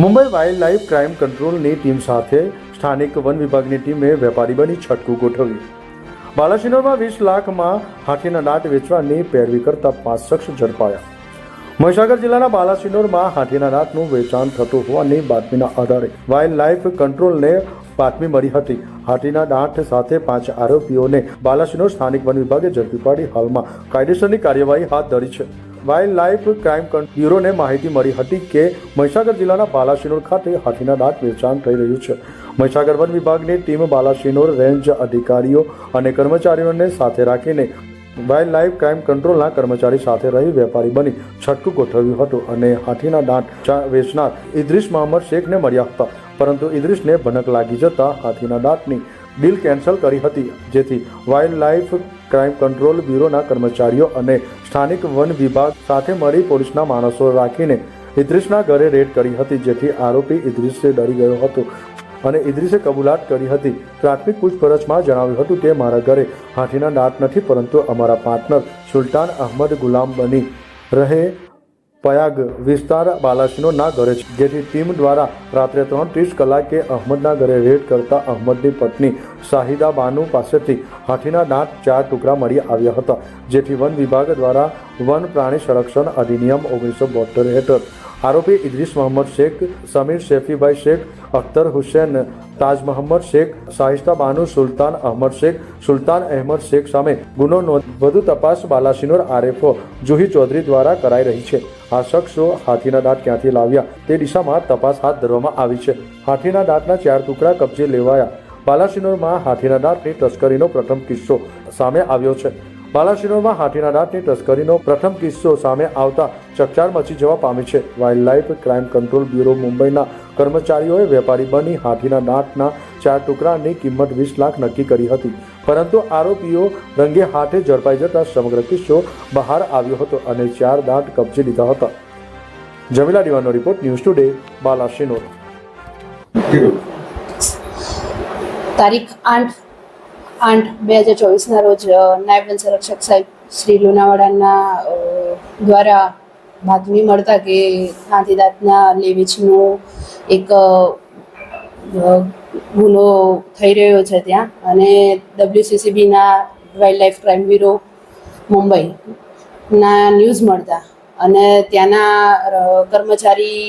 Mumbai wild life crime કંટ્રોલની team સાથે સ્થાનિક વન વિભાગની ટીમે વેપારી બની છટકું ગોઠવ્યું. બાલાસિનોરમાં વીસ લાખમાં હાથીના દાંત વેચવાની પેરવી કરતા પાંચ શખ્સ ઝડપાયા. મહીસાગર જિલ્લાના બાલાસિનોરમાં હાથીના દાંતનું વેચાણ થતું હોવાની બાતમીના આધારે વાઇલ્ડ લાઇફ કંટ્રોલને બાતમી મળી હતી. હાથીના દાંત સાથે પાંચ આરોપીઓને બાલાસિનોર સ્થાનિક વન વિભાગે ઝડપી પાડી હાલમાં કાયદેસરની કાર્યવાહી હાથ ધરી છે. વાઇલ્ડ લાઇફ ક્રાઇમ બ્યુરોને માહિતી મળી હતી કે મહીસાગર જિલ્લાના બાલાસિનોર ખાતે હાથીના દાંત વેચાણ થઈ રહ્યું છે. મહીસાગર વન વિભાગની ટીમ બાલાસિનોર રેન્જ અધિકારીઓ અને કર્મચારીઓને સાથે રાખીને વાઇલ્ડ લાઇફ ક્રાઇમ કંટ્રોલના કર્મચારી સાથે રહી વેપારી બની છટકું ગોઠવ્યું હતું અને હાથીના દાંત વેચનાર ઇદ્રીસ મોહમ્મદ શેખને મળ્યા હતા. પરંતુ ઇદ્રીસને ભનક લાગી જતા હાથીના દાંતની ડીલ કેન્સલ કરી હતી, જેથી વાઇલ્ડ લાઇફ ક્રાઇમ કંટ્રોલ બ્યુરોના કર્મચારીઓ અને સ્થાનિક વન વિભાગ સાથે મળી પોલીસના માણસો રાખીને ઇદ્રીસના ઘરે રેડ કરી હતી, જેથી આરોપી ઇદ્રીસે ડરી ગયો હતો અને ઇદ્રીસે કબૂલાત કરી હતી. પ્રાથમિક પૂછપરછમાં જણાવ્યું હતું કે, મારા ઘરે હાથીના દાંત નથી, પરંતુ અમારા પાર્ટનર સુલતાન અહમદ ગુલામ બની રહે પયાગ વિસ્તાર બાલાસિનોના ઘરે છે. જેથી ટીમ દ્વારા રાત્રે ત્રણ ત્રીસ કલાકે અહમદના ઘરે રેડ કરતા અહમદની પત્ની શાહિદા બાનુ પાસેથી હાથીના દાંત ચાર ટુકડા મળી આવ્યા હતા. જેથી વન વિભાગ દ્વારા વન પ્રાણી સંરક્ષણ અધિનિયમ ઓગણીસો બોતેર હેઠળ. આરોપી ઇદ્રીસ મોહમ્મદ શેખ, સમીર શેફીભાઈ શેખ, અખ્તર હુસેન, તાજ મોહમ્મદ શેખ, શાહિસ્તા બાનુ સુલતાન અહમદ શેખ, સુલતાન અહેમદ શેખ સામે ગુનો નોંધ વધુ તપાસ બાલાસિનોર આરએફઓ જુહી ચૌધરી દ્વારા કરાઈ રહી છે. આ શખ્સો હાથીના દાંત ક્યાંથી લાવ્યા તે દિશામાં તપાસ હાથ ધરવામાં આવી છે. હાથીના દાંતના ચાર ટુકડા કબજે લેવાયા. બાલાસિનોરમાં હાથીના દાંતની તસ્કરીનો પ્રથમ કિસ્સો સામે આવ્યો છે. બાલાસિનોરમાં હાથીના દાંતની તસ્કરીનો પ્રથમ કિસ્સો સામે આવતા ચકચાર મચી જવા પામી છે. Wild life crime control bureau મુંબઈના કર્મચારીઓએ વેપારી બની હાથીના દાંતના ચાર ટુકડાની કિંમત વીસ લાખ નક્કી કરી હતી. પરંતુ આરોપીઓ રંગે હાથે ઝડપાઈ જતા સમગ્ર કિસ્સો બહાર આવ્યો હતો અને ચાર દાંત કબજે લીધા હતા. જમીલા દીવાનો રિપોર્ટ ન્યૂઝ ટુડે, બાલાસિનોર. તારીખ આઠ આઠ બે હજાર ચોવીસના રોજ નાયબ વન સંરક્ષક સાહેબ શ્રી લુણાવાડાના દ્વારા બાતમી મળતા કે ગાંધીદાંતના લેવેચનું એક ગુનો થઈ રહ્યો છે ત્યાં અને ડબ્લ્યુસીસીબીના વાઇલ્ડ લાઈફ ક્રાઇમ બ્યુરો મુંબઈના ન્યૂઝ મળતા અને ત્યાંના કર્મચારી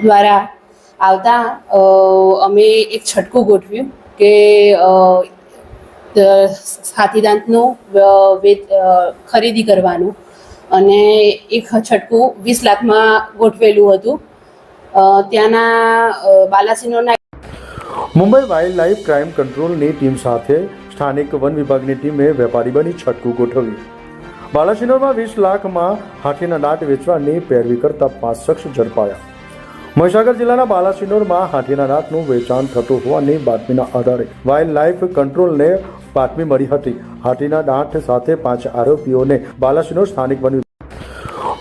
દ્વારા આવતા અમે એક છટકું ગોઠવ્યું કે હાથીદાંતનું ખરીદી કરવાનું. અને એક છટકું વીસ લાખમાં ગોઠવેલું હતું. ત્યાંના બાલાસિનોના મુંબઈ વાઇલ્ડ લાઇફ ક્રાઇમ કંટ્રોલની ટીમ સાથે સ્થાનિક વન વિભાગની ટીમે વેપારી બની છટકું ગોઠવ્યું. બાલાસિનોરમાં વીસ લાખમાં હાથીના દાંત વેચવાની પેરવી કરતા પાંચ શખ્સ ઝડપાયા. મહીસાગર જિલ્લાના બાલાસિનોરમાં હાથીના દાંતનું વેચાણ થતું હોવાની બાતમીના આધારે વાઇલ્ડ લાઇફ કંટ્રોલને બાતમી મળી હતી. હાથીના દાંત સાથે પાંચ આરોપીઓને બાલાસિનોર સ્થાનિક વન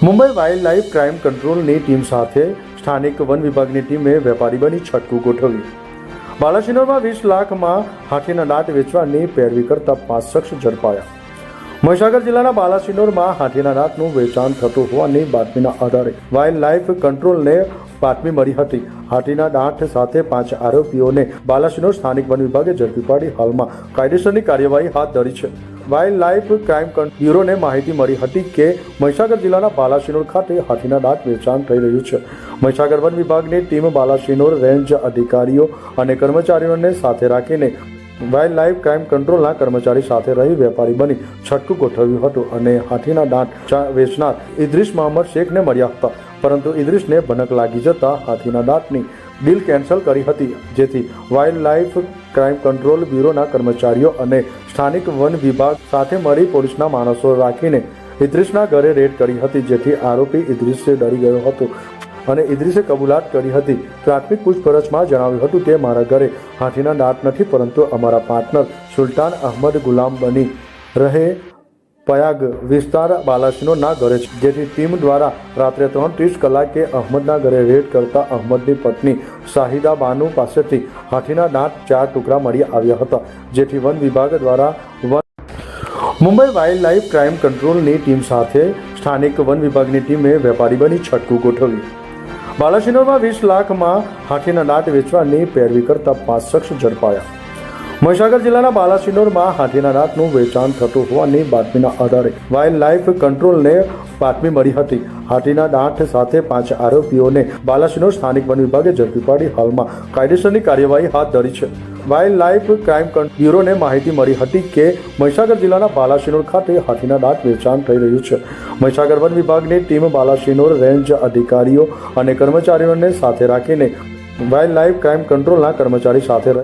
મુંબઈ વાઇલ્ડ લાઇફ ક્રાઇમ કંટ્રોલની ટીમ સાથે સ્થાનિક વન વિભાગની ટીમે વેપારી બની છટકું ગોઠવ્યું. બાલાસિનોરમાં વીસ લાખમાં હાથીના દાંત વેચવાની પેરવી કરતા પાંચ શખ્સ ઝડપાયા. મહીસાગર જિલ્લાના બાલાસિનોરમાં હાથીના દાંતનું વેચાણ થતું હોવાની બાતમીના આધારે વાઇલ્ડ લાઇફ કંટ્રોલને બાતમી મળી હતી. હાથીના દાંત સાથે પાંચ આરોપીઓને બાલાસિનો સ્થાનિક વન વિભાગે ઝડપી પાડી હાલમાં કાયદેસરની કાર્યવાહી હાથ ધરી છે. વાઇલ્ડ લાઇફ ક્રાઇમ બ્યુરોને માહિતી મળી હતી કે મહીસાગર જિલ્લાના બાલાસિનોર ખાતે હાથીના દાંત વેચાણ થઈ રહ્યું છે. મહીસાગર વન વિભાગની ટીમ બાલાસિનોર રેન્જ અધિકારીઓ અને કર્મચારીઓને સાથે રાખીને વાઇલ્ડ લાઇફ ક્રાઇમ કંટ્રોલના કર્મચારી સાથે રહી વેપારી બની છટકું ગોઠવ્યું હતું અને હાથીના દાંત વેચનાર ઇદ્રીસ મોહમ્મદ શેખને મળ્યા હતા. પરંતુ ઇદ્રીસને ભનક લાગી જતા હાથીના દાંતની ડીલ કેન્સલ કરી હતી, જેથી વાઇલ્ડ લાઇફ ક્રાઇમ કંટ્રોલ બ્યુરોના કર્મચારીઓ અને સ્થાનિક વન વિભાગ સાથે મળી પોલીસના માણસો રાખીને ઇદ્રીસના ઘરે રેડ કરી હતી, જેથી આરોપી ઇદ્રીસે ડરી ગયો હતો અને ઇદ્રીસે કબૂલાત કરી હતી. પ્રાથમિક પૂછપરછમાં જણાવ્યું હતું કે મારા ઘરે હાથીના દાંત નથી, પરંતુ અમારા પાર્ટનર સુલતાન અહમદ ગુલામ બની રહે પયાગ વિસ્તાર બાલાસિનોના ઘરે છે. જેથી ટીમ દ્વારા રાત્રે ત્રણ ત્રીસ કલાકે અહમદના ઘરે રેડ કરતા અહમદની પત્ની શાહિદા બાનુ પાસેથી હાથીના દાંત ચાર ટુકડા મળી આવ્યા હતા. જેથી વન વિભાગ દ્વારા વન મુંબઈ વાઇલ્ડ લાઇફ ક્રાઇમ કંટ્રોલની ટીમ સાથે સ્થાનિક વન વિભાગની ટીમે વેપારી બની છટકું ગોઠવ્યું. બાલાસિનોરમાં વીસ લાખમાં હાથીના દાંત વેચવાની પેરવી કરતા પાંચ શખ્સ ઝડપાયા. મહીસાગર જિલ્લાના બાલાસિનોરમાં હાથીના દાંતનું વેચાણ થતું હોવાની બાતમીના આધારે વાઇલ્ડ લાઇફ કંટ્રોલને બાતમી મળી હતી. હાથીના દાંત સાથે પાંચ આરોપીઓને બાલાસિનોર સ્થાનિક વન વિભાગે ઝડપી પાડી હાલમાં કાયદેસરની કાર્યવાહી હાથ ધરી છે. વાઇલ્ડ લાઇફ ક્રાઇમ બ્યુરોને માહિતી મળી હતી કે મહીસાગર જિલ્લાના બાલાસિનોર ખાતે હાથીના દાંત વેચાણ થઈ રહ્યું છે. મહીસાગર વન વિભાગની ટીમ બાલાસિનોર રેન્જ અધિકારીઓ અને કર્મચારીઓને સાથે રાખીને વાઇલ્ડ લાઇફ ક્રાઇમ કંટ્રોલના કર્મચારી સાથે